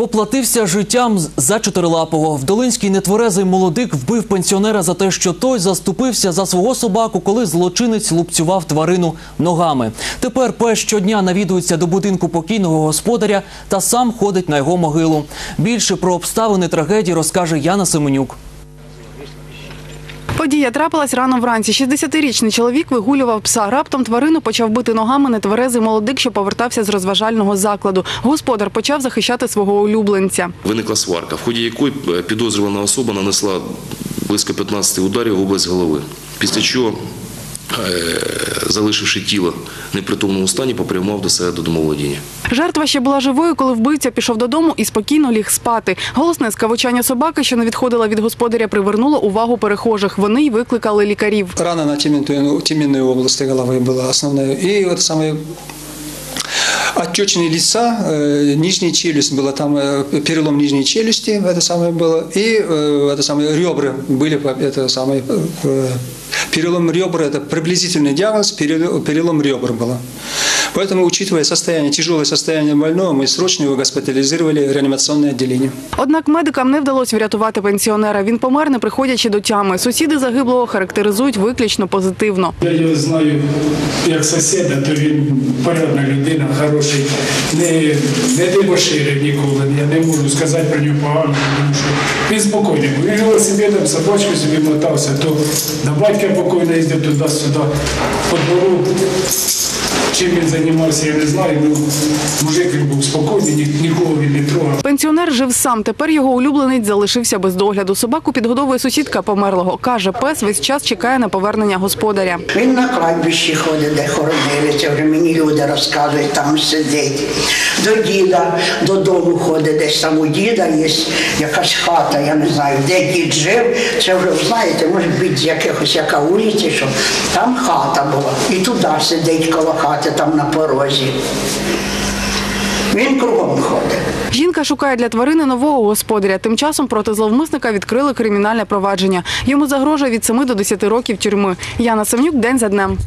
Поплатився життям за чотирилапого. В Долинській нетверезий молодик вбив пенсіонера за те, що той заступився за свого собаку, коли злочинець лупцював тварину ногами. Тепер пес щодня навідується до будинку покійного господаря та сам ходить на його могилу. Більше про обставини трагедії розкаже Яна Семенюк. Подія трапилась рано вранці. 60-річний чоловік вигулював пса. Раптом тварину почав бити ногами нетверезий молодик, що повертався з розважального закладу. Господар почав захищати свого улюбленця. Виникла сварка, в ході якої е, підозрювана особа нанесла близько 15 ударів в область голови. Після чого, залишивши тіло в непритомному стані, попрямував до себе до домоволодіння. Жертва ще була живою, коли вбивця пішов додому і спокійно ліг спати. Голосне скавучання собаки, що не відходила від господаря, привернуло увагу перехожих. Вони й викликали лікарів. Рана на тімінної області области була основною. І от саме отечные лица, э, нижняя челюсть была там, э, перелом нижней челюсти, это самое было, и э, это самое ребра были, по- это самое, э, перелом ребра, это приблизительный диагноз, перелом, перелом ребр было. Поэтому, учитывая состояние, тяжелое состояние больного, мы срочно его госпитализировали в реанимационное отделение. Однак медикам не вдалося врятувати пенсіонера. Він помер, не приходячи до тями. Сусіди загиблого характеризують виключно позитивно. Я його знаю як сусіда, то він порядна людина, хороший, не, не дебоширив ніколи. Я не можу сказати про нього погано, тому що він спокійний. Він велосипедом, собачку собі мотався, то до батька покойно їздив туди-сюди, по двору. Чим він займався, я не знаю. Ну, мужик він був спокійний, ні- нікого він не трогав. Пенсіонер жив сам. Тепер його улюбленець залишився без догляду. Собаку підгодовує сусідка померлого. Каже, пес весь час чекає на повернення господаря. Він на кладбищі ходить, де хоронили, це вже мені люди розказують, там сидить. До діда додому ходить, десь там у діда є якась хата, я не знаю, де дід жив. Це вже знаєте, може бути з якихось яка вулиці, що там хата була. І туди сидить коло хати, там на порозі. Він кругом ходить. Жінка шукає для тварини нового господаря. Тим часом проти зловмисника відкрили кримінальне провадження. Йому загрожує від 7 до 10 років тюрми. Яна Семнюк день за днем.